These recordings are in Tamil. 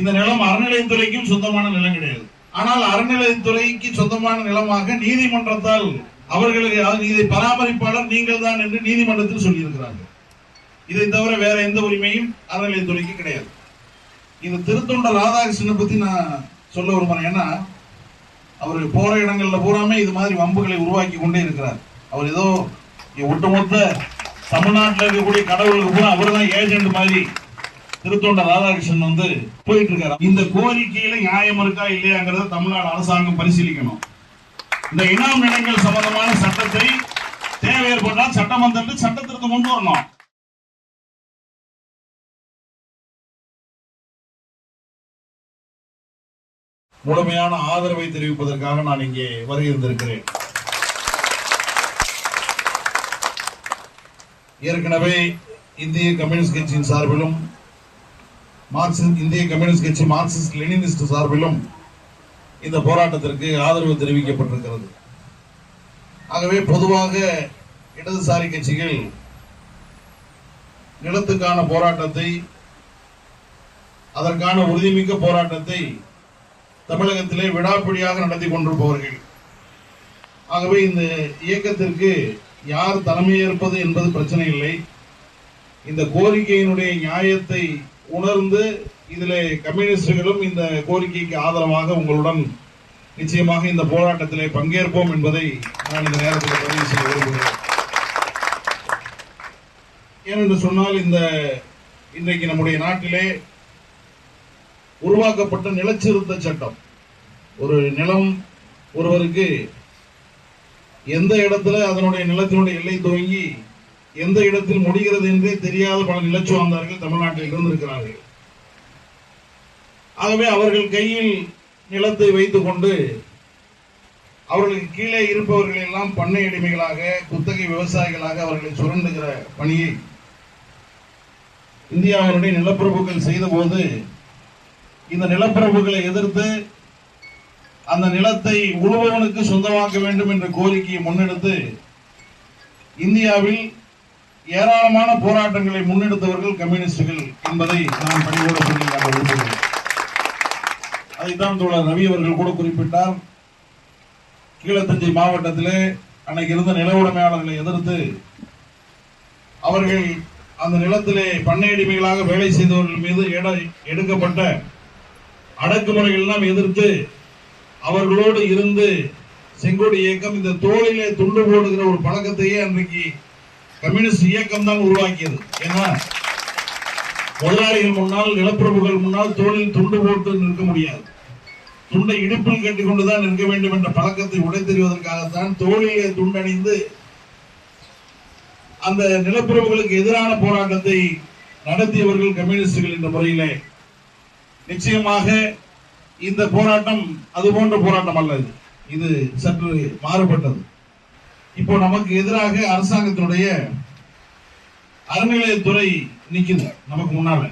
இந்த நிலம் அறநிலையத்துறைக்கும் சொந்தமான நிலம் கிடையாது. ஆனால் அறநிலையத்துறைக்கு சொந்தமான நிலமாக நீதிமன்றத்தால் அவர்களுக்கு இதை பராமரிப்பாளர் நீங்கள் தான் என்று நீதிமன்றத்தில் சொல்லியிருக்கிறார்கள். இதை தவிர வேற எந்த உரிமையும் அறநிலையத்துறைக்கு கிடையாது. இந்த திருத்தொண்ட ராதாகிருஷ்ணனை பத்தி நான் சொல்ல விரும்புறேன். ஏன்னா அவர் போற இடங்கள்ல பூராமே இது மாதிரி வம்புகளை உருவாக்கி கொண்டே இருக்கிறார். அவர் ஏதோ ஒட்டுமொத்த தமிழ்நாட்டில் இருக்கக்கூடிய கடவுளுக்கு பூரா அவர் தான் ஏஜென்ட் மாதிரி திருத்தொண்ட ராதாகிருஷ்ணன் வந்து போயிட்டு இருக்காரு இந்த கோரிக்கையில நியாயம் இருக்கா இல்லையாங்கிறத தமிழ்நாடு அரசாங்கம் பரிசீலிக்கணும். இந்த இனாம் நிலங்கள் சம்பந்தமான சட்டத்தை தேவை ஏற்பட்டால் சட்டமன்றத்தில் சட்டத்திற்கு கொண்டு வரணும். முழுமையான ஆதரவை தெரிவிப்பதற்காக நான் இங்கே வருகின்றிருக்கிறேன். ஏற்கனவே இந்திய கம்யூனிஸ்ட் கட்சியின் சார்பிலும் மார்க்சிஸ்ட் இந்திய கம்யூனிஸ்ட் கட்சி மார்க்சிஸ்ட் லெனினிஸ்ட் சார்பிலும் இந்த போராட்டத்திற்கு ஆதரவு தெரிவிக்கப்பட்டிருக்கிறது. ஆகவே பொதுவாக இடதுசாரி கட்சிகள் நிலத்துக்கான போராட்டத்தை அதற்கான உறுதிமிக்க போராட்டத்தை தமிழகத்திலே விடாப்பிடியாக நடத்தி கொண்டிருப்பவர்கள். ஆகவே இந்த இயக்கத்திற்கு யார் தலைமையேற்பது என்பது பிரச்சனை இல்லை. இந்த கோரிக்கையினுடைய நியாயத்தை உணர்ந்து இதில் கம்யூனிஸ்டுகளும் இந்த கோரிக்கைக்கு ஆதரவாக உங்களுடன் நிச்சயமாக இந்த போராட்டத்திலே பங்கேற்போம் என்பதை நான் இந்த நேரத்தில் பதிவு செய்ய விரும்புகிறேன். ஏனென்று சொன்னால் இந்த இன்றைக்கு நம்முடைய நாட்டிலே உருவாக்கப்பட்ட நிலச்சிருத்த சட்டம். ஒரு நிலம் ஒருவருக்கு எந்த இடத்துல அதனுடைய நிலத்தினுடைய எல்லை துவங்கி எந்த இடத்தில் முடிகிறது என்றே தெரியாத பல நிலச்சுவாந்தார்கள் தமிழ்நாட்டில் இருந்திருக்கிறார்கள். ஆகவே அவர்கள் கையில் நிலத்தை வைத்துக் கொண்டு அவர்களுக்கு கீழே இருப்பவர்கள் எல்லாம் பண்ணை அடிமைகளாக குத்தகை விவசாயிகளாக அவர்களை சுரண்டுகிற பணியை இந்தியாவினுடைய நிலப்பிரபுக்கள் செய்தபோது இந்த நிலப்பிரபுகளை எதிர்த்து அந்த நிலத்தை உழுபவனுக்கு சொந்தமாக்க வேண்டும் என்ற கோரிக்கையை முன்னெடுத்து இந்தியாவில் ஏராளமான போராட்டங்களை முன்னெடுத்தவர்கள் கம்யூனிஸ்டுகள் என்பதை நான் பணியோடு சொல்லி காட்ட விரும்புகிறேன் அதைத்தான் தோழர் ரவி அவர்கள் கூட குறிப்பிட்டார். கீழத்தஞ்சை மாவட்டத்திலே அன்னைக்கு இருந்த நில உடைமையாளர்களை எதிர்த்து அவர்கள் அந்த நிலத்திலே பண்ணையடிமைகளாக வேலை செய்தவர்கள் மீது எடுக்கப்பட்ட அடக்குமுறைகள்லாம் எதிர்த்து அவர்களோடு இருந்து செங்கோடி இயக்கம் இந்த தோளிலே துண்டு போடுகிற ஒரு பழக்கத்தையே அன்றைக்கு கம்யூனிஸ்ட் இயக்கம் தான் உருவாக்கியது. ஏன்னா முதலாளிகள் முன்னால் நிலப்பிரபுகள் முன்னால் தோளில் துண்டு போட்டு நிற்க முடியாது. துண்டை இடுப்பில் கட்டிக்கொண்டுதான் நிற்க வேண்டும் என்ற பழக்கத்தை உடைத்தெறிவதற்காகத்தான் தோழியை துண்டணிந்து அந்த நிலப்பிரபுகளுக்கு எதிரான போராட்டத்தை நடத்தியவர்கள் கம்யூனிஸ்டுகள் என்ற முறையிலே. நிச்சயமாக இந்த போராட்டம் அது போன்ற போராட்டம் அல்ல இது சற்று மாறுபட்டது. இப்போ நமக்கு எதிராக அரசாங்கத்தினுடைய அறநிலையத்துறை நிக்குது நமக்கு முன்னால.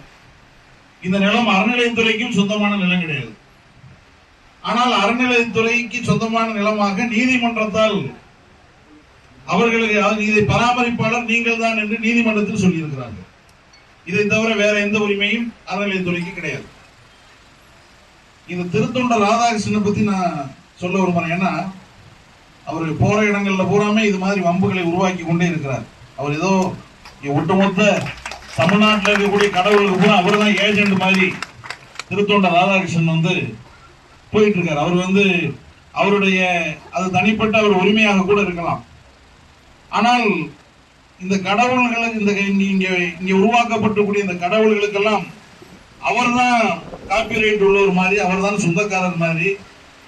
இந்த நிலம் அறநிலையத்துறைக்கும் சொந்தமான நிலம் கிடையாது. ஆனால் அறநிலையத்துறைக்கு சொந்தமான நிலமாக நீதிமன்றத்தால் அவர்களுக்கு இதை பராமரிப்பாளர் நீங்கள் தான் என்று நீதிமன்றத்தில் சொல்லியிருக்கிறார்கள். இதை தவிர வேற எந்த உரிமையும் அறநிலையத்துறைக்கு கிடையாது. இந்த திருத்தொண்ட ராதாகிருஷ்ணனை பத்தி நான் சொல்ல விரும்புறேன். ஏன்னா அவர் போற இடங்கள்ல பூராமே இது மாதிரி வம்புகளை உருவாக்கி கொண்டே இருக்கிறார். அவர் ஏதோ ஒட்டுமொத்த தமிழ்நாட்டில் இருக்கக்கூடிய கடவுளுக்கு பூரா அவர் தான் ஏஜென்ட் மாதிரி. திருத்தொண்ட ராதாகிருஷ்ணன் வந்து போயிட்டு இருக்காரு. அவர் வந்து அவருடைய அது தனிப்பட்ட அவர் உரிமையாக கூட இருக்கலாம். ஆனால் இந்த கடவுள்களுக்கு இந்த இங்க இங்க- இங்க உருவாக்கப்பட்டக்கூடிய இந்த கடவுள்களுக்கெல்லாம் அவர் தான் காப்பி காப்பிரைட் உள்ளவர் மாதிரி அவர் தான் சொந்தக்காரர் மாதிரி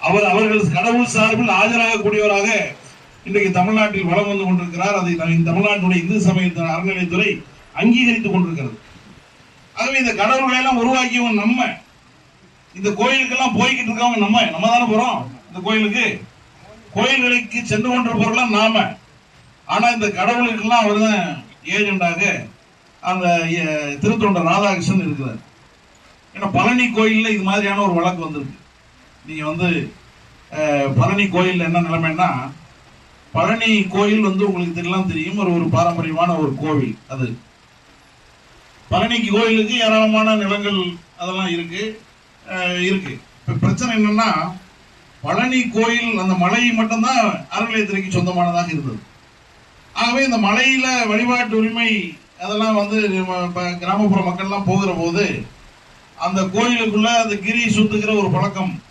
அவர் அவர்கள் கடவுள் சார்பில் ஆஜராகக்கூடியவராக இன்றைக்கு தமிழ்நாட்டில் வளம் வந்து கொண்டிருக்கிறார். அதை தமிழ்நாட்டுடைய இந்து சமயத்தின் அறநிலையத்துறை அங்கீகரித்துக் கொண்டிருக்கிறது. ஆகவே இந்த கடவுள்களை எல்லாம் உருவாக்கியவன் நம்ம. இந்த கோயிலுக்கெல்லாம் போய்கிட்டு இருக்கவங்க நம்ம. நம்ம தானே போறோம். இந்த கோயிலுக்கு. கோயில்களுக்கு சென்று கொண்டிருப்பவர்களாம் நாம. ஆனா இந்த கடவுளுக்கெல்லாம் அவர் தான் ஏஜெண்டாக அந்த திருத்தொண்டர் ராதாகிருஷ்ணன் இருக்கிறார். ஏன்னா பழனி கோயிலில் இது மாதிரியான ஒரு வழக்கு வந்திருக்கு. நீங்க வந்து பழனி கோயில் என்ன நிலைமைன்னா பழனி கோயில் வந்து உங்களுக்கு தெரியலாம் தெரியும். ஒரு ஒரு பாரம்பரியமான ஒரு கோவில் அது. பழனிக்கு கோயிலுக்கு ஏராளமான நிலங்கள் அதெல்லாம் இருக்கு. அஹ், இருக்கு. இப்ப பிரச்சனை என்னன்னா பழனி கோயில் அந்த மலை மட்டும்தான் அறநிலையத்துறைக்கு சொந்தமானதாக இருந்தது. ஆகவே இந்த மலையில வழிபாட்டு உரிமை அதெல்லாம் வந்து நம்ம கிராமப்புற மக்கள்லாம் போகிற போது அந்த கோயிலுக்குள்ள அந்த கிரி சுத்துக்கிற ஒரு பழக்கம்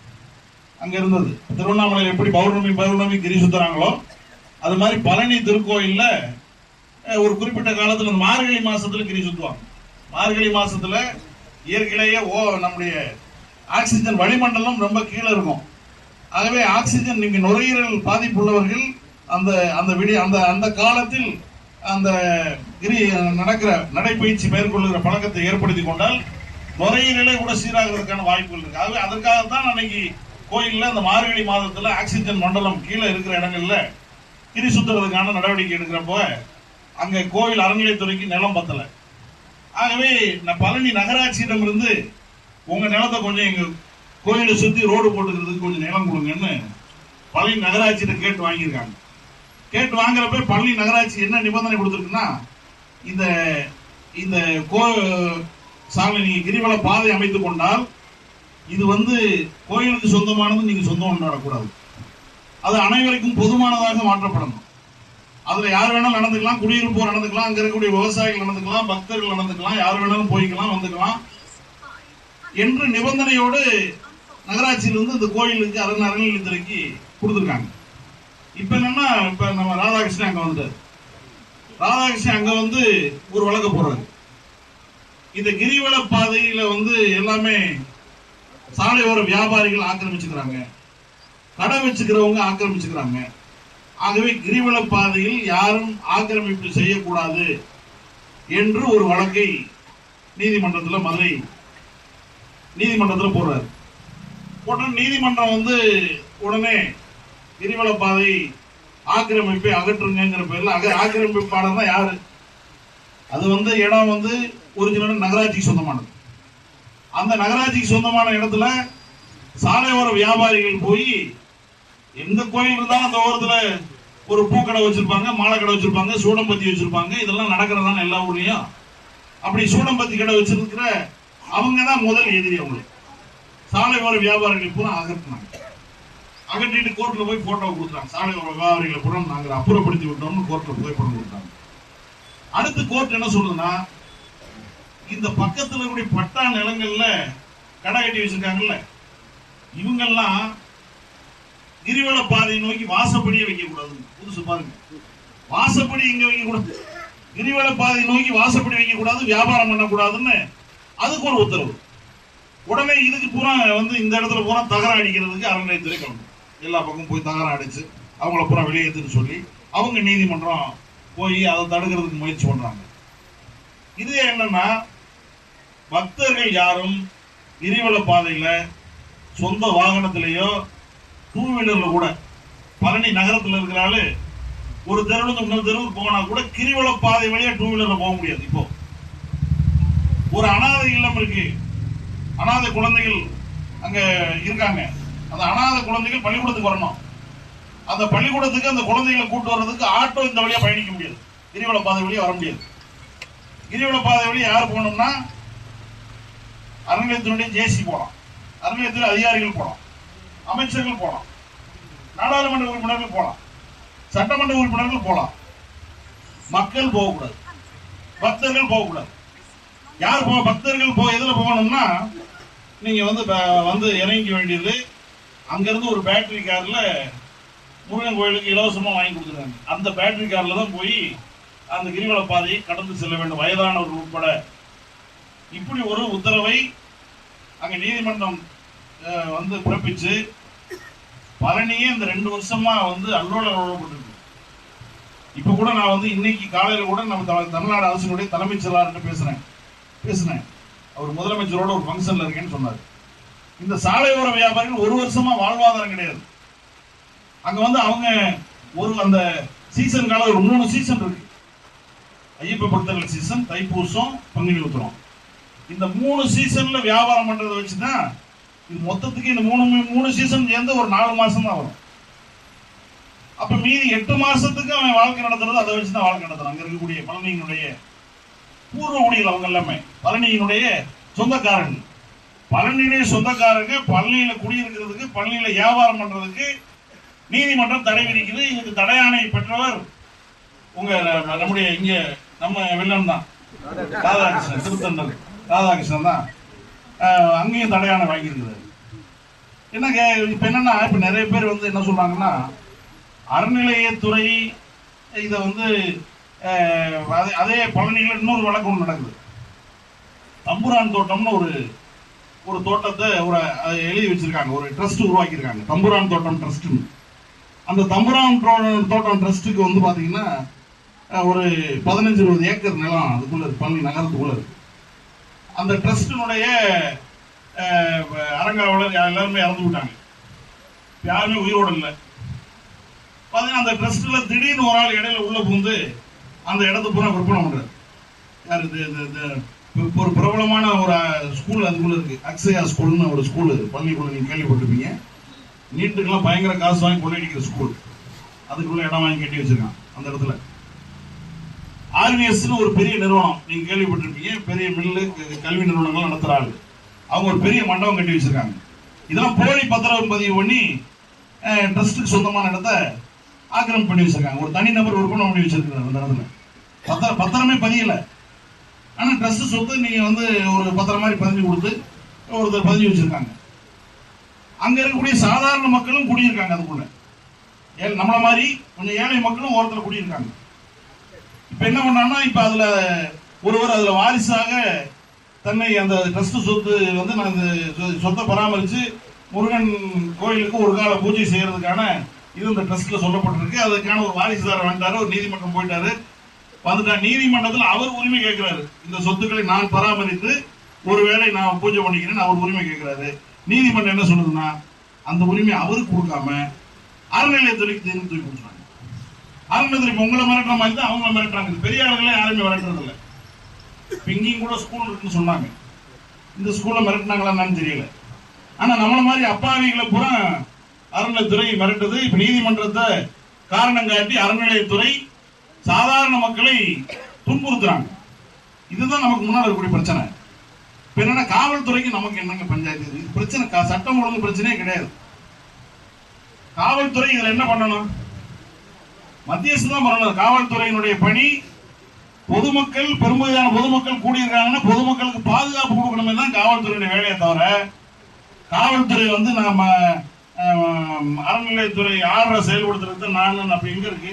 அங்க இருந்தது திருவண்ணாமலையில் எப்படி பௌர்ணமி பௌர்ணமி கிரி சுத்துறாங்களோ அது மாதிரி பழனி திருக்கோயில்ல ஒரு குறிப்பிட்ட காலத்துல இந்த மார்கழி மாசத்துல கிரி சுத்துவாங்க. மார்கழி மாசத்துல இயற்கையிலேயே ஓ நம்முடைய ஆக்சிஜன் வளிமண்டலம் ரொம்ப கீழே இருக்கும். ஆகவே ஆக்சிஜன் நீங்க நுரையீரல் பாதிப்புள்ளவர்கள் அந்த அந்த விடி அந்த அந்த காலத்தில் அந்த கிரி நடக்கிற நடைப்பயிற்சி மேற்கொள்ளுகிற பழக்கத்தை ஏற்படுத்தி கொண்டால் நுரையீரலே கூட சீராகிறதுக்கான வாய்ப்புகள் இருக்கு. ஆகவே அதற்காகத்தான் அன்னைக்கு கோயிலில் அந்த மார்கழி மாதத்தில் ஆக்சிஜன் மண்டலம் கீழே இருக்கிற இடங்கள்ல கிரி சுத்துறதுக்கான நடவடிக்கை எடுக்கிறப்போ அங்கே கோயில் அறநிலையத்துறைக்கு நிலம் பத்தலை. ஆகவே நான் பழனி நகராட்சியிடம் இருந்து நிலத்தை கொஞ்சம் எங்கள் கோயிலை சுற்றி ரோடு போட்டுக்கிறதுக்கு கொஞ்சம் நிலம் கொடுங்கன்னு பழனி நகராட்சியிட்ட கேட்டு வாங்கியிருக்காங்க. கேட்டு வாங்குறப்ப பழனி நகராட்சி என்ன நிபந்தனை கொடுத்துருக்குன்னா இந்த இந்த கோ சாலை நீங்கள் கிரிவல பாதை அமைத்து கொண்டால் இது வந்து கோயிலுக்கு சொந்தமானது நீங்க சொந்தம் கொண்டாடக்கூடாது அது அனைவருக்கும் பொதுவானதாக மாற்றப்படணும். அதுல யார் வேணாலும் நடந்துக்கலாம் குடியிருப்போர் நடந்துக்கலாம் அங்க இருக்கக்கூடிய விவசாயிகள் நடந்துக்கலாம் பக்தர்கள் நடந்துக்கலாம் யார் வேணாலும் போய்க்கலாம் வந்துக்கலாம். என்று நிபந்தனையோடு நகராட்சியிலிருந்து இந்த கோயிலுக்கு அரண் அறநிலையத்துறைக்கு கொடுத்துருக்காங்க. இப்ப என்னன்னா இப்ப நம்ம ராதாகிருஷ்ணன் அங்க வந்துட்டாரு. ராதாகிருஷ்ணன் அங்க வந்து ஒரு வழக்க போடுறாரு. இந்த கிரிவல பாதையில வந்து எல்லாமே சாலையோர வியாபாரிகள் ஆக்கிரமிச்சுக்கிறாங்க. கடை வச்சுக்கிறவங்க ஆக்கிரமிச்சுக்கிறாங்க. ஆகவே கிரிவல பாதையில் யாரும் ஆக்கிரமிப்பு செய்யக்கூடாது என்று ஒரு வழக்கை நீதிமன்றத்தில் மதுரை நீதிமன்றத்தில் போடுறாரு. உடனே நீதிமன்றம் வந்து உடனே கிரிவல பாதை ஆக்கிரமிப்பை அகற்றுங்கிற பேர்ல அக ஆக்கிரமிப்பாளர் தான் யாரு? அது வந்து இடம் வந்து ஒரிஜினல் நகராட்சிக்கு சொந்தமானது. அந்த நகராட்சிக்கு சொந்தமான இடத்துல சாலையோர வியாபாரிகள் போய் எந்த கோயில் இருந்தாலும் அந்த ஓரத்துல ஒரு பூக்கடை வச்சிருப்பாங்க மாலை கடை வச்சிருப்பாங்க சூடம்பத்தி வச்சிருப்பாங்க. இதெல்லாம் நடக்கிறதான எல்லா ஊர்லயும். அப்படி சூடம்பத்தி கடை வச்சிருக்கிற அவங்க தான் முதல் எதிரி அவங்களுக்கு சாலையோர வியாபாரிகள் பூரா அகற்றினாங்க. அகற்றிட்டு கோர்ட்ல போய் போட்டோ கொடுத்தாங்க சாலையோர வியாபாரிகளை பூரா நாங்கள் அப்புறப்படுத்தி விட்டோம்னு கோர்ட்ல புகைப்படம் கொடுத்தாங்க. அடுத்து கோர்ட் என்ன சொல்லுதுன்னா இந்த பக்கத்துல இருக்கக்கூடிய பட்டா நிலங்கள்ல கடை கட்டி வச்சிருக்காங்கல்ல இவங்கெல்லாம் கிரிவல பாதையை நோக்கி வாசப்படியே வைக்கக்கூடாது புதுசு பாருங்க. வாசப்படி இங்க வைக்கக்கூடாது? கிரிவல பாதை நோக்கி வாசப்படி வைக்கக்கூடாது வியாபாரம் பண்ணக்கூடாதுன்னு அதுக்கு ஒரு உத்தரவு. உடனே இதுக்கு பூரா வந்து இந்த இடத்துல பூரா தகரம் அடிக்கிறதுக்கு அறநிலையத்துறை கிளம்பும். எல்லா பக்கமும் போய் தகரம் அடிச்சு அவங்கள பூரா வெளியேற்றுன்னு சொல்லி அவங்க நீதிமன்றம் போய் அதை தடுக்கிறதுக்கு முயற்சி பண்றாங்க. இது என்னன்னா பக்தர்கள் யாரும் கிரிவல பாதையில சொந்த வாகனத்திலேயோ டூ வீலர்ல கூட பழனி நகரத்துல இருக்கிற ஆளு ஒரு தெருவுல இன்னொரு தெருவுக்கு போனா கூட கிரிவல பாதை வழியா டூ வீலர்ல போக முடியாது இப்போ. ஒரு அனாதை இல்லம் இருக்கு. அனாதை குழந்தைகள் அங்க இருக்காங்க. அந்த அனாதை குழந்தைகள் பள்ளிக்கூடத்துக்கு வரணும். அந்த பள்ளிக்கூடத்துக்கு அந்த குழந்தைகளை கூட்டு வர்றதுக்கு ஆட்டோ இந்த வழியா பயணிக்க முடியாது. கிரிவல பாதை வழியா வர முடியாது. கிரிவல பாதை வழியா யார் போகணும்னா அறநிலையத்தினுடைய ஜேசி போகலாம் அறநிலையத்தில் அதிகாரிகள் போகலாம் அமைச்சர்கள் போகலாம் நாடாளுமன்ற உறுப்பினர்கள் போகலாம் சட்டமன்ற உறுப்பினர்கள் போகலாம் மக்கள் போகக்கூடாது. பக்தர்கள் போகக்கூடாது. யார் போ பக்தர்கள் போ எதில் போகணும்னா நீங்கள் வந்து வந்து இறங்கிக்க வேண்டியது அங்கேருந்து ஒரு பேட்டரி காரில் முருகன் கோயிலுக்கு இலவசமாக வாங்கி கொடுத்துருக்காங்க. அந்த பேட்டரி காரில் தான் போய் அந்த கிரிவல பாதையை கடந்து செல்ல வேண்டும். வயதானவர்கள் உட்பட இப்படி ஒரு உத்தரவை அங்க நீதிமன்றம் வந்து பிறப்பிச்சு பழனியே இந்த ரெண்டு வருஷமா வந்து அல்லோல அல்லோலப்பட்டிருக்கு இப்ப கூட நான் வந்து இன்னைக்கு காலையில கூட நம்ம த- தமிழ்நாடு அரசினுடைய தலைமைச் செயலாளர்கிட்ட பேசுறேன். பேசினேன். அவர் முதலமைச்சரோட ஒரு ஃபங்க்ஷன்ல இருக்கேன்னு சொன்னார். இந்த சாலையோர வியாபாரிகள் ஒரு வருஷமா வாழ்வாதாரம் கிடையாது. அங்க வந்து அவங்க ஒரு அந்த சீசன் காலம் ஒரு மூணு சீசன் இருக்கு. ஐயப்ப பக்தர்கள் சீசன் தைப்பூசம் பங்குனி உத்திரம். இந்த மூணு சீசன்ல வியாபாரம் பண்றதை வச்சுதான் இது மொத்தத்துக்கு இந்த மூணு மூணு சீசன் சேர்ந்து ஒரு நாலு மாசம் தான் வரும். அப்ப மீதி எட்டு மாசத்துக்கு அவன் வாழ்க்கை நடத்துறது அதை வச்சு தான் வாழ்க்கை நடத்துறான். அங்க இருக்கக்கூடிய பழனியினுடைய பூர்வ குடிகள் அவங்க எல்லாமே. பழனியினுடைய சொந்தக்காரங்க பழனியிலே சொந்தக்காரங்க பழனியில குடியிருக்கிறதுக்கு பழனியில வியாபாரம் பண்றதுக்கு நீதிமன்றம் தடை விதிக்குது. இதுக்கு தடையாணை பெற்றவர் உங்க நம்முடைய இங்க நம்ம வெள்ளம் தான். ராதாகிருஷ்ணன் திருத்தண்டல் ராதாகிருஷ்ணன் தான். அஹ், அங்கேயும் தடையாணை வாங்கியிருக்கிறாரு என்னங்க இப்போ என்னென்னா இப்போ நிறைய பேர் வந்து என்ன சொல்கிறாங்கன்னா அறநிலையத்துறை இதை வந்து அதே- அதே பழனியில் இன்னொரு வழக்கு ஒன்று நடக்குது. தம்புரான் தோட்டம்னு ஒரு ஒரு தோட்டத்தை ஒரு அதை எழுதி வச்சிருக்காங்க. ஒரு ட்ரஸ்ட் உருவாக்கியிருக்காங்க. தம்புரான் தோட்டம் ட்ரஸ்ட்னு அந்த தம்புரான் தோட்டம் ட்ரஸ்ட்டுக்கு வந்து பார்த்திங்கன்னா ஒரு பதினஞ்சு இருபது ஏக்கர் நிலம் அதுக்குள்ளே பழனி நகரத்துக்குள்ளே இருக்குது அந்த ட்ரஸ்டினுடைய அரங்காவலர் எல்லாருமே இறந்து விட்டாங்க. யாருமே உயிரோடு இல்லை. பாத்தீங்கன்னா அந்த ட்ரஸ்ட்டில் திடீர்னு ஒரு ஆள் இடையில உள்ள புகுந்து அந்த இடத்த பூரா விற்பனை பண்ணுறாரு யார் இது இது- இது ஒரு பிரபலமான ஒரு ஸ்கூல் அதுக்குள்ளே இருக்குது அக்ஷயா ஸ்கூல்னு ஒரு ஸ்கூல் பள்ளிக்குள்ளே நீங்கள் கேள்விப்பட்டிருப்பீங்க. நீட்டுக்கெல்லாம் பயங்கர காசு வாங்கி கொள்ளையடிக்கிற ஸ்கூல் அதுக்குள்ளே இடம் வாங்கி கட்டி வச்சிருக்கான் அந்த இடத்துல. ஆர்விஎஸ்னு ஒரு பெரிய நிறுவனம். நீங்க கேள்விப்பட்டிருப்பீங்க. பெரிய மில்லு கல்வி நிறுவனங்கள் நடத்துறாங்க. அவங்க ஒரு பெரிய மண்டபம் கட்டி வச்சிருக்காங்க. இதெல்லாம் போலி பத்திரம் பதிவு பண்ணி ட்ரஸ்ட்டுக்கு சொந்தமான இடத்த ஆக்கிரமிப்பு பண்ணி வச்சிருக்காங்க. ஒரு தனிநபர் விற்பனை பண்ணி வச்சிருக்காங்க அந்த இடத்துல. பத்திர பத்திரமே பதியல. ஆனால் ட்ரஸ்ட் சொத்து நீங்க வந்து ஒரு பத்திரம் மாதிரி பதிஞ்சு கொடுத்து ஒருத்தர் பதிஞ்சு வச்சிருக்காங்க. அங்க இருக்கக்கூடிய சாதாரண மக்களும் குடியிருக்காங்க அதுக்குள்ள. ஏ நம்மள மாதிரி கொஞ்சம் ஏழை மக்களும் ஓரத்துல குடியிருக்காங்க. இப்ப என்ன பண்ணாங்கன்னா இப்ப அதுல ஒருவர் அதுல வாரிசாக தன்னை அந்த ட்ரஸ்ட் சொத்து வந்து நான் அந்த சொ- சொத்தை பராமரிச்சு முருகன் கோயிலுக்கு ஒரு கால பூஜை செய்யறதுக்கான இது இந்த ட்ரஸ்ட்டில் சொல்லப்பட்டிருக்கு. அதுக்கான ஒரு வாரிசுதாரர் வந்துட்டாரு ஒரு நீதிமன்றம் போயிட்டாரு. வந்துட்டா நீதிமன்றத்தில் அவர் உரிமை கேட்கிறாரு. இந்த சொத்துக்களை நான் பராமரித்து ஒருவேளை நான் பூஜை பண்ணிக்கிறேன்னு அவர் உரிமை கேட்கிறாரு. நீதிமன்றம் என்ன சொல்லுதுன்னா அந்த உரிமை அவருக்கு கொடுக்காம அறநிலையத்துறைக்கு தூக்கி கொடுக்குறாங்க கொடுத்துறாங்க உங்களை மிரட்டுற மாதிரி தான் அவங்க மிரட்டுறாங்க. பெரிய ஆளுங்களே யாருமே மிரட்டுறது இல்லை இங்கேயும் கூட ஸ்கூல் இருக்குன்னு சொன்னாங்க. இந்த ஸ்கூலில் மிரட்டினாங்களா தெரியல. ஆனால் நம்மள மாதிரி அப்பாவிகளை பூரா அறநிலைத்துறை மிரட்டுது. இப்போ நீதிமன்றத்தை காரணம் காட்டி அறநிலையத்துறை சாதாரண மக்களை துன்புறுத்துறாங்க. இதுதான் நமக்கு முன்னால் இருக்கக்கூடிய பிரச்சனை. இப்போ என்னன்னா காவல்துறைக்கு நமக்கு என்னங்க பஞ்சாயத்து? இது பிரச்சனை. சட்டம் ஒழுங்கு பிரச்சனையே கிடையாது. காவல்துறை இதில் என்ன பண்ணணும்? மத்தியஸ்து தான் பண்ணணும். காவல்துறையினுடைய பணி பொதுமக்கள் பெரும்பகுதியான பொதுமக்கள் கூடியிருக்காங்கன்னா பொதுமக்களுக்கு பாதுகாப்பு கொடுக்கணுமே தான் காவல்துறையுடைய வேலையை தவிர காவல்துறை வந்து நாம் அறநிலையத்துறை ஆர்டரை செயல்படுத்துறது நான் அப்ப எங்க இருக்கு.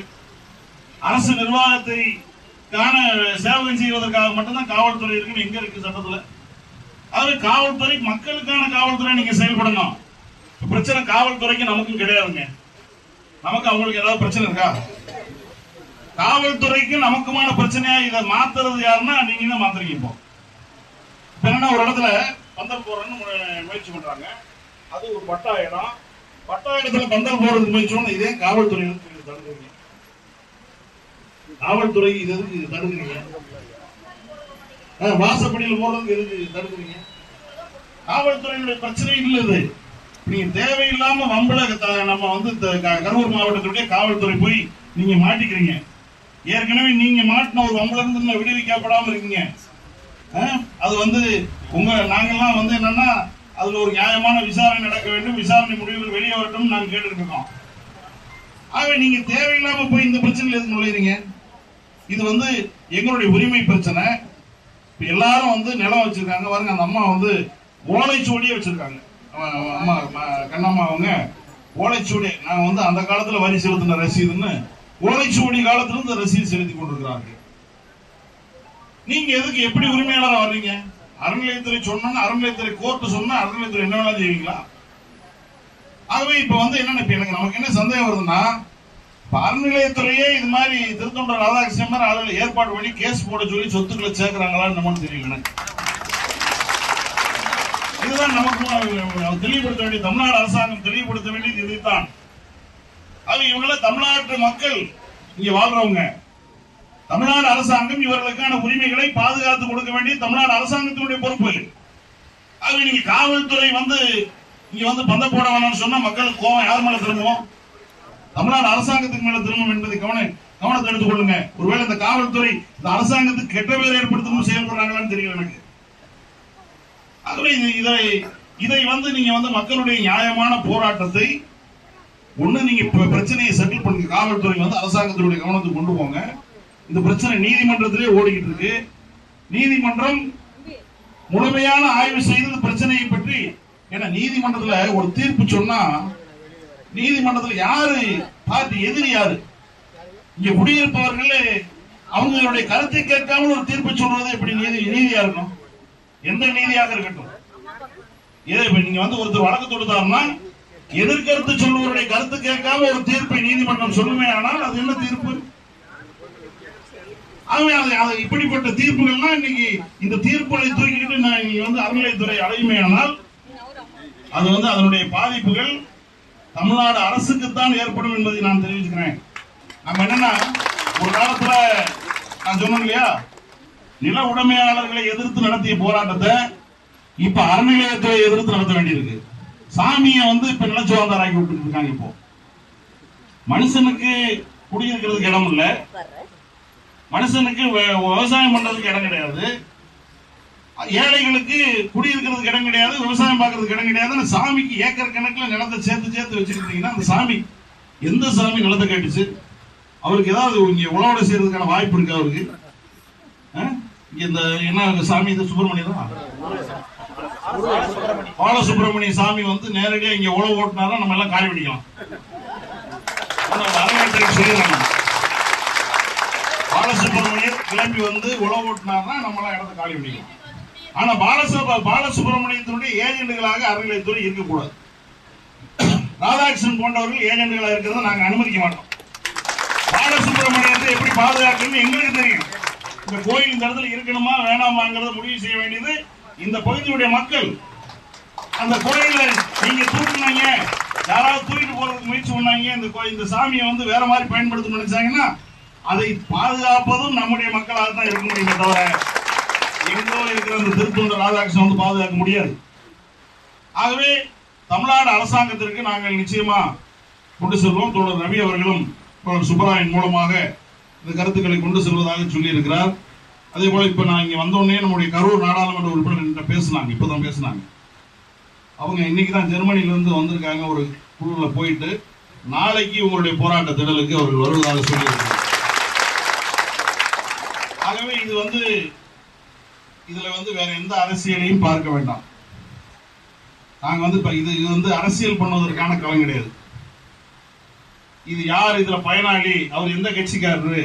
அரசு நிர்வாகத்தை காண சேவகம் செய்வதற்காக மட்டும்தான் காவல்துறை இருக்குன்னு எங்க இருக்கு சட்டத்துல. அதாவது காவல்துறை மக்களுக்கான காவல்துறை நீங்க செயல்படணும். பிரச்சனை காவல்துறைக்கு நமக்கும் கிடையாதுங்க. நமக்கு அவங்களுக்கு ஏதாவது பிரச்சனை இருக்கா? காவல்துறைக்கு நமக்குமான பிரச்சனையா இதை மாத்துறது யாருன்னா நீங்க தான் மாத்துறீங்க இப்போ. இப்ப என்னன்னா ஒரு இடத்துல பந்தல் போறேன்னு முயற்சி பண்றாங்க. அது ஒரு பட்டா இடம். பட்டா இடத்துல பந்தல் போறதுக்கு முயற்சி இதே காவல்துறை தடுக்கிறீங்க? காவல்துறை இது எதுக்கு இது தடுக்கிறீங்க? வாசப்படியில் போறதுக்கு எதுக்கு தடுக்கிறீங்க? காவல்துறையினுடைய பிரச்சனை இல்லை இது. நீங்க தேவையில்லாம வம்பல த- நம்ம வந்து இந்த க- கரூர் மாவட்டத்துடைய காவல்துறை போய் நீங்க மாட்டிக்கிறீங்க. ஏற்கனவே நீங்க மாட்டின ஒரு வம்பள இருந்து விடுவிக்கப்படாம இருக்கீங்க. ஆ? அது வந்து உங்க நாங்கெல்லாம் வந்து என்னன்னா அதுல ஒரு நியாயமான விசாரணை நடக்க வேண்டும். விசாரணை முடிவுகள் வெளியே வரட்டும் நாங்க கேட்டுருக்கோம் ஆக ஆகவே நீங்க தேவையில்லாம போய் இந்த பிரச்சனையில எதுக்கு நுழையிறீங்க? இது வந்து எங்களுடைய உரிமை பிரச்சனை. எல்லாரும் வந்து நிலம் வச்சிருக்காங்க. பாருங்க அந்த அம்மா வந்து ஓலைச்சுவடியே வச்சிருக்காங்க. அம்மா கண்ணம்மா அவங்க ஓலைச்சுவடி நான் வந்து அந்த காலத்துல வரி செலுத்தின ரசீதுன்னு ஓலைச்சுவடி காலத்துல இருந்து ரசீது செலுத்தி கொண்டிருக்கிறார்கள். நீங்க எதுக்கு எப்படி உரிமையாளரா வர்றீங்க? அறநிலையத்துறை சொன்னா அறநிலையத்துறை கோர்ட்டு சொன்னா அறநிலையத்துறை என்ன வேணாலும் செய்வீங்களா? ஆகவே இப்ப வந்து என்னன்னு இப்ப எனக்கு நமக்கு என்ன சந்தேகம் வருதுன்னா அறநிலையத்துறையே இது மாதிரி திருத்தொண்டர் ராதாகிருஷ்ணன் மாதிரி ஆளுகள் ஏற்பாடு பண்ணி கேஸ் போட சொல்லி சொத்துக்களை சேர்க்கிறாங்களா என்னமோன்னு தெரியல எனக்கு. இதுதான் நமக்கு தெளிவுபடுத்த வேண்டிய தமிழ்நாடு அரசாங்கம் தெளிவுபடுத்த வேண்டியது இதுதான் அது இவங்கள தமிழ்நாட்டு மக்கள் இங்க வாழ்றவங்க. தமிழ்நாடு அரசாங்கம் இவர்களுக்கான உரிமைகளை பாதுகாத்து கொடுக்க வேண்டிய தமிழ்நாடு அரசாங்கத்தினுடைய பொறுப்பு. ஆகவே நீங்க காவல்துறை வந்து இங்க வந்து பந்த போட வேணாம்னு சொன்னா மக்களுக்கு கோவம் யார் மேல திரும்புவோம் தமிழ்நாடு அரசாங்கத்துக்கு மேல திரும்பும் என்பதை கவன கவனத்தை எடுத்துக் கொள்ளுங்க. ஒருவேளை இந்த காவல்துறை இந்த அரசாங்கத்துக்கு கெட்ட பேர் ஏற்படுத்தணும் செயல்படுறாங்களான்னு தெரியல எனக்கு. ஆகவே இது இதை இதை வந்து நீங்க வந்து மக்களுடைய நியாயமான போராட்டத்தை ஒண்ணு நீங்க பிரச்சனையை செட்டில் பண்ணுங்க காவல்துறை வந்து அரசாங்கத்தினுடைய கவனத்துக்கு கொண்டு போங்க. இந்த பிரச்சனை நீதிமன்றத்திலே ஓடிக்கிட்டு இருக்கு. நீதிமன்றம் முழுமையான ஆய்வு செய்து இந்த பிரச்சனையை பற்றி ஏன்னா நீதிமன்றத்துல ஒரு தீர்ப்பு சொன்னா நீதிமன்றத்துல யாரு பார்ட்டி எதிரி யாரு? இங்க குடியிருப்பவர்கள் அவங்களுடைய கருத்தை கேட்காமல் ஒரு தீர்ப்பு சொல்றது எப்படி நீதி நீதியா இருக்கும் எந்த நீதியாக இருக்கட்டும். இதே இப்ப நீங்க வந்து ஒருத்தர் வழக்கு தொடுத்தாருன்னா எதிர்கருத்து சொல்லுவருடைய கருத்து கேட்காம ஒரு தீர்ப்பை நீதிமன்றம் சொல்லுமே ஆனால் அது என்ன தீர்ப்பு? இப்படிப்பட்ட தீர்ப்புகள்லாம் இன்னைக்கு இந்த தீர்ப்புகளை தூக்கிக்கிட்டு நான் நீங்க வந்து அறநிலையத்துறை அடையுமே ஆனால் அது வந்து அதனுடைய பாதிப்புகள் தமிழ்நாடு அரசுக்குத்தான் ஏற்படும் என்பதை நான் தெரிவிச்சுக்கிறேன். நம்ம என்னன்னா ஒரு காலத்துல நான் சொன்னோம் இல்லையா? நில உடைமையாளர்களை எதிர்த்து நடத்திய போராட்டத்தை இப்ப அறநிலையத்துறை எதிர்த்து நடத்த வேண்டியிருக்கு. சாமியை வந்து இப்ப நிலச்சுவாந்தாராக்கி விட்டுட்டு இருக்காங்க இப்போ. மனுஷனுக்கு குடியிருக்கிறதுக்கு இடம் இல்ல. மனுஷனுக்கு விவசாயம் பண்றதுக்கு இடம் கிடையாது. ஏழைகளுக்கு குடியிருக்கிறதுக்கு இடம் கிடையாது விவசாயம் பார்க்கறதுக்கு இடம் கிடையாது. சாமிக்கு ஏக்கர் கணக்கில் நிலத்தை சேர்த்து சேர்த்து வச்சிருக்கீங்கன்னா அந்த சாமி எந்த சாமி நிலத்தை கேட்டுச்சு? அவருக்கு ஏதாவது இங்க உழவோட செய்யறதுக்கான வாய்ப்பு இருக்கு அவருக்கு? இந்த என்ன சாமி இது சுப்பிரமணியம் தான் பாலசுப்ரமணிய சாமி வந்து நேரடியா இங்க உழவு ஓட்டினாதான் நம்ம எல்லாம் காலி பிடிக்கலாம். சொல்லிடுறாங்க. பாலசுப்ரமணியம் கிளம்பி வந்து உழவு ஓட்டினார்னா நம்ம எல்லாம் இடத்த காலி பிடிக்கலாம் ஆனா பாலசுப்ர பாலசுப்ரமணியத்தினுடைய ஏஜென்ட்டுகளாக அறநிலையத்துறை இருக்கக்கூடாது. ராதாகிருஷ்ணன் போன்றவர்கள் ஏஜெண்டுகளாக இருக்கிறத நாங்க அனுமதிக்க மாட்டோம். பாலசுப்ரமணியத்தை எப்படி பாதுகாக்கணும்னு எங்களுக்கு தெரியும். இந்த கோயில் இந்த இடத்துல இருக்கணுமா வேணாமாங்கிறத முடிவு செய்ய வேண்டியது இந்த பகுதியுடைய மக்கள். அந்த கோயில நீங்க தூக்குனாங்க யாராவது தூக்கிட்டு போறதுக்கு முயற்சி பண்ணாங்க இந்த கோயில் இந்த சாமியை வந்து வேற மாதிரி பயன்படுத்த நினைச்சாங்கன்னா அதை பாதுகாப்பதும் நம்முடைய மக்களாக தான் இருக்க முடியும் தவிர எங்கோ இருக்கிற அந்த திருத்தொண்டர் ராதாகிருஷ்ணன் வந்து பாதுகாக்க முடியாது. ஆகவே தமிழ்நாடு அரசாங்கத்திற்கு நாங்கள் நிச்சயமா கொண்டு செல்வோம். தோழர் ரவி அவர்களும் சுப்பராயன் மூலமாக இந்த கருத்துக்களை கொண்டு செல்வதாக சொல்லியிருக்கிறார். அதே போல இப்போ நான் இங்கே வந்தோடனே நம்முடைய கரூர் நாடாளுமன்ற உறுப்பினர் பேசினாங்க இப்பதான் பேசினாங்க. அவங்க இன்னைக்கு தான் ஜெர்மனிலேருந்து வந்திருக்காங்க ஒரு குழுவில் போயிட்டு நாளைக்கு உங்களுடைய போராட்ட திடலுக்கு அவர்கள் வருவதாக சொல்லியிருக்கிறார் ஆகவே இது வந்து இதுல வந்து வேற எந்த அரசியலையும் பார்க்க வேண்டாம். நாங்க வந்து இப்போ இது இது வந்து அரசியல் பண்ணுவதற்கான களம் கிடையாது. இது யார் இதுல பயனாளி? அவர் எந்த கட்சிக்காரரு?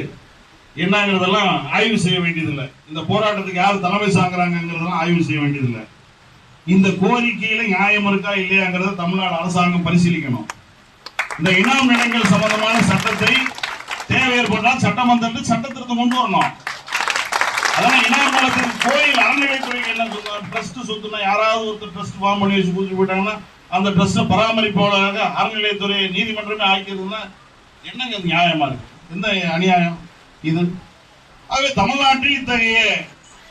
என்னங்கிறதெல்லாம் ஆய்வு செய்ய வேண்டியதில்லை. இந்த போராட்டத்துக்கு யார் தலைமை சாங்குறாங்கிறதெல்லாம் ஆய்வு செய்ய வேண்டியதில்லை. இந்த கோரிக்கையில நியாயம் இருக்கா இல்லையாங்கிறத தமிழ்நாடு அரசாங்கம் பரிசீலிக்கணும். இந்த இனாம் நிலங்கள் சம்பந்தமான சட்டத்தை தேவை ஏற்பட்டால் சட்டமன்றத்தில் சட்டத்திற்கு கொண்டு வரணும். அதான் இனாம் நிலத்துக்கு கோயில் அறநிலைத்துறை என்ன சொன்னார் ட்ரஸ்ட் சொத்துனா யாராவது ஒருத்தர் ட்ரஸ்ட் ஃபார்ம் பண்ணி வச்சு பூஜை போயிட்டாங்கன்னா அந்த ட்ரஸ்ட்டை பராமரிப்பாளராக அறநிலையத்துறை நீதிமன்றமே ஆக்கியதுன்னா என்னங்க இது நியாயமா இருக்கு? எந்த அநியாயம் இது? ஆகவே தமிழ்நாட்டில் இத்தகைய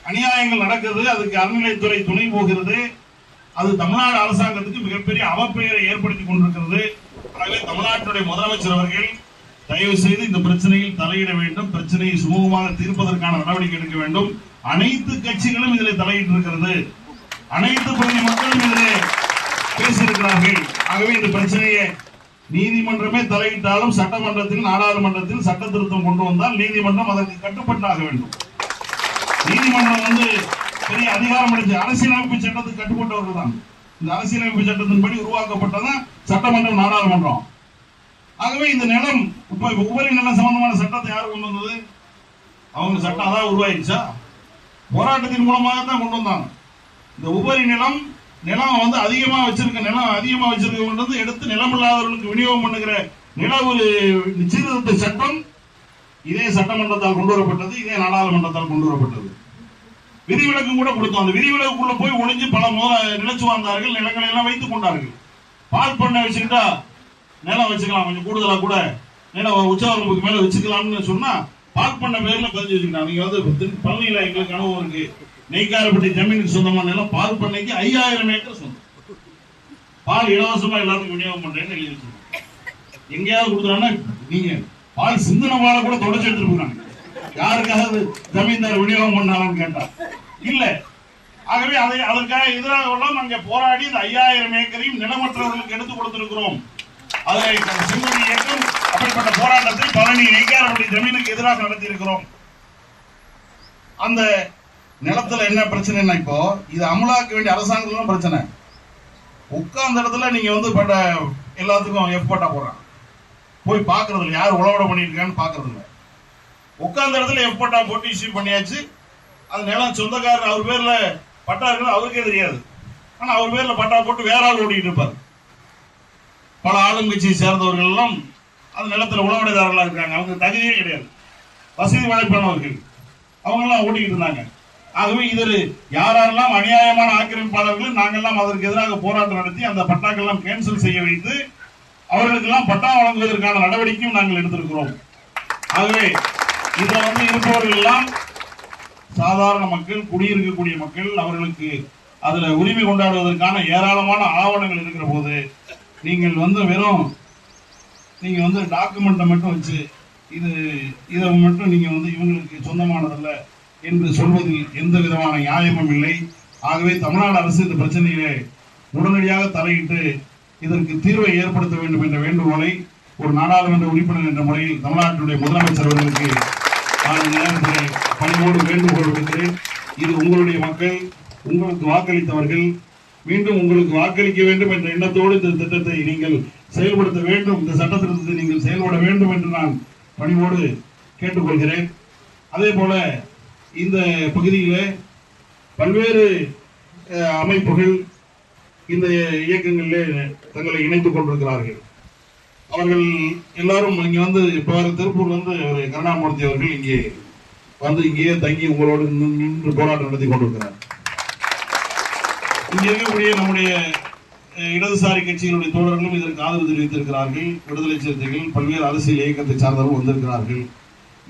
அநியாயங்கள் நடக்குது அதுக்கு அறநிலையத்துறை துணை போகிறது. அது தமிழ்நாடு அரசாங்கத்துக்கு மிகப்பெரிய அவப்பெயரை ஏற்படுத்தி கொண்டிருக்கிறது. ஆகவே தமிழ்நாட்டுடைய முதலமைச்சர் அவர்கள் தயவு செய்து இந்த பிரச்சனையில் தலையிட வேண்டும். பிரச்சனையை சுமூகமாக தீர்ப்பதற்கான நடவடிக்கை எடுக்க வேண்டும். அனைத்து கட்சிகளும் இதில் தலையிட்டு இருக்கிறது அனைத்து பகுதி மக்களும் இதில் பேசியிருக்கிறார்கள். ஆகவே இந்த பிரச்சனையை நீதிமன்றமே தலையிட்டாலும் சட்டமன்றத்தில் நாடாளுமன்றத்தில் சட்ட திருத்தம் கொண்டு வந்தால் நீதிமன்றம் அதற்கு கட்டுப்பட்டாக வேண்டும். நீதிமன்றம் வந்து பெரிய அதிகாரம் அடைஞ்சு அரசியலமைப்பு சட்டத்துக்கு கட்டுப்பட்டவர்கள் தான். இந்த அரசியலமைப்பு சட்டத்தின்படி உருவாக்கப்பட்டதான் சட்டமன்றம் நாடாளுமன்றம். ஆகவே இந்த நிலம் இப்ப உபரி நிலம் சம்பந்தமான சட்டத்தை யார் கொண்டு வந்தது? அவங்க சட்டம் அதான் உருவாயிருச்சா போராட்டத்தின் மூலமாக தான் கொண்டு வந்தாங்க. இந்த உபரி நிலம் நிலம் வந்து அதிகமா வச்சிருக்க நிலம் அதிகமா வச்சிருக்க எடுத்து நிலம் இல்லாதவர்களுக்கு விநியோகம் பண்ணுகிற நில ஒரு சீர்திருத்த சட்டம் இதே சட்டமன்றத்தால் கொண்டு வரப்பட்டது இதே நாடாளுமன்றத்தால் கொண்டு வரப்பட்டது விதிவிலக்கும் கூட கொடுத்தோம். அந்த விதிவிலக்குள்ள போய் ஒளிஞ்சு பல முத நிலச்சு வந்தார்கள் நிலங்களை எல்லாம் வைத்துக் கொண்டார்கள். பால் பண்ணை வச்சுக்கிட்டா நிலம் வச்சுக்கலாம். கொஞ்சம் கூடுதலா கூட நிலம் உச்சவரம்புக்கு மேல வச்சுக்கலாம்னு சொன்னா பால் பண்ண பேர்ல பதிஞ்சு வச்சுக்கிட்டாங்க. நீங்க வந்து பழனியில எங்களுக்கு அனுபவம் இருக்கு. நெய்காரப்பட்டி ஜமீனுக்கு சொந்தமான நிலம் பால் பண்ணைக்கு ஐயாயிரம் ஏக்கர் சொந்தம். பால் இலவசமா எல்லாருக்கும் விநியோகம் பண்றேன்னு எழுதி வச்சிருக்கோம் எங்கேயாவது கொடுத்தாங்கன்னா நீங்க பால் சிந்தன பாலை கூட தொடச்சு எடுத்துட்டு யாருக்காவது ஜமீன்தார் விநியோகம் பண்ணாலும் கேட்டா? இல்ல. ஆகவே அதை அதற்காக எதிராக எல்லாம் அங்கே போராடி இந்த ஐயாயிரம் ஏக்கரையும் நிலமற்றவர்களுக்கு எடுத்து கொடுத்திருக்கிறோம். அதில் சிந்தனை இயக்கம் அப்படிப்பட்ட போராட்டத்தை பழனி நெய்க்காரப்படி ஜமீனுக்கு எதிராக நடத்தி இருக்கிறோம் அந்த நிலத்துல என்ன பிரச்சனைன்னா இப்போ இது அமலாக்க வேண்டிய அரசாங்கத்துலலாம் பிரச்சனை. உட்கார்ந்த இடத்துல நீங்க வந்து பட்ட எல்லாத்துக்கும் எஃப் போட்டா போடுறான் போய் பாக்குறது இல்லை. யார் உழவட பண்ணியிருக்கான்னு பாக்குறது இல்லை. உட்கார்ந்த இடத்துல எஃப் போட்டா போட்டு இஷ்யூ பண்ணியாச்சு. அது நிலம் சொந்தக்காரர் அவர் பேர்ல பட்டா இருக்குன்னு அவருக்கே தெரியாது. ஆனா அவர் பேர்ல பட்டா போட்டு வேற ஆள் ஓடிட்டு இருப்பார். பல ஆளுங்கட்சியை சேர்ந்தவர்கள் எல்லாம் அந்த நிலத்துல உழவடைதாரர்களா இருக்காங்க. அவங்க தகுதியே கிடையாது. வசதி வாய்ப்பானவர்கள் அவங்க எல்லாம் ஓட்டிக்கிட்டு இருந்தாங்க. ஆகவே இதில் யாரெல்லாம் அநியாயமான ஆக்கிரமிப்பாளர்கள் நாங்கெல்லாம் அதற்கு எதிராக போராட்டம் நடத்தி அந்த பட்டாக்கெல்லாம் கேன்சல் செய்ய வைத்து அவர்களுக்கெல்லாம் பட்டா வழங்குவதற்கான நடவடிக்கையும் நாங்கள் எடுத்திருக்கிறோம். ஆகவே இதில் வந்து இருப்பவர்கள் எல்லாம் சாதாரண மக்கள் குடியிருக்கக்கூடிய மக்கள் அவர்களுக்கு அதில் உரிமை கொண்டாடுவதற்கான ஏராளமான ஆவணங்கள் இருக்கிற போது நீங்கள் வந்து வெறும் நீங்கள் வந்து டாக்குமெண்ட்டை மட்டும் வச்சு இது இதை மட்டும் நீங்கள் வந்து இவங்களுக்கு சொந்தமானதில்லை. என்று சொல்வதில் எந்த விதமான நியாயமும் இல்லை. ஆகவே தமிழ்நாடு அரசு இந்த பிரச்சனையிலே உடனடியாக தலையிட்டு இதற்கு தீர்வை ஏற்படுத்த வேண்டும் என்ற வேண்டுகோளை ஒரு நாடாளுமன்ற உறுப்பினர் என்ற முறையில் தமிழ்நாட்டினுடைய முதலமைச்சர் அவர்களுக்கு நான் இந்த நேரத்தில் பணிவோடு வேண்டுகோள் விடுக்கிறேன். இது உங்களுடைய மக்கள் உங்களுக்கு வாக்களித்தவர்கள் மீண்டும் உங்களுக்கு வாக்களிக்க வேண்டும் என்ற எண்ணத்தோடு இந்த திட்டத்தை நீங்கள் செயல்படுத்த வேண்டும். இந்த சட்ட திட்டத்தை நீங்கள் செயல்பட வேண்டும் என்று நான் பணிவோடு கேட்டுக்கொள்கிறேன். அதே போல இந்த பகுதியில் பல்வேறு அமைப்புகள் இந்த இயக்கங்களிலே தங்களை இணைத்துக் கொண்டிருக்கிறார்கள். அவர்கள் எல்லாரும் இங்கே வந்து இப்போ திருப்பூர்ல திருப்பூர் வந்து ஒரு கருணாமூர்த்தி அவர்கள் இங்கே வந்து இங்கேயே தங்கி உங்களோடு நின்று நின்று போராட்டம் நடத்தி கொண்டிருக்கிறார். இங்கே இருக்கக்கூடிய நம்முடைய இடதுசாரி கட்சிகளுடைய தோழர்களும் இதற்கு ஆதரவு தெரிவித்திருக்கிறார்கள். விடுதலை சிறுத்தைகள் பல்வேறு அரசியல் இயக்கத்தை சார்ந்தவர்கள் வந்திருக்கிறார்கள்.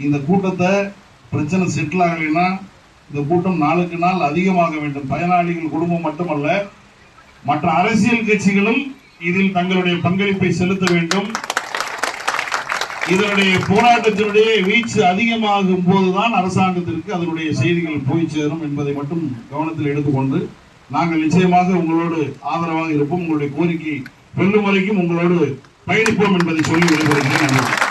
இந்த கூட்டத்தை பிரச்சனை செட்டில் ஆகலைன்னா இந்த கூட்டம் நாளுக்கு நாள் அதிகமாக வேண்டும். பயனாளிகள் குடும்பம் மட்டுமல்ல மற்ற அரசியல் கட்சிகளும் இதில் தங்களுடைய பங்களிப்பை செலுத்த வேண்டும். இதனுடைய போராட்டத்தினுடைய வீச்சு அதிகமாகும் போதுதான் அரசாங்கத்திற்கு அதனுடைய செய்திகள் போய் சேரும் என்பதை மட்டும் கவனத்தில் எடுத்துக்கொண்டு நாங்கள் நிச்சயமாக உங்களோடு ஆதரவாக இருப்போம். உங்களுடைய கோரிக்கை வெல்லும் வரைக்கும் உங்களோடு பயணிப்போம் என்பதை சொல்லி விடைபெறுகிறேன். நன்றி.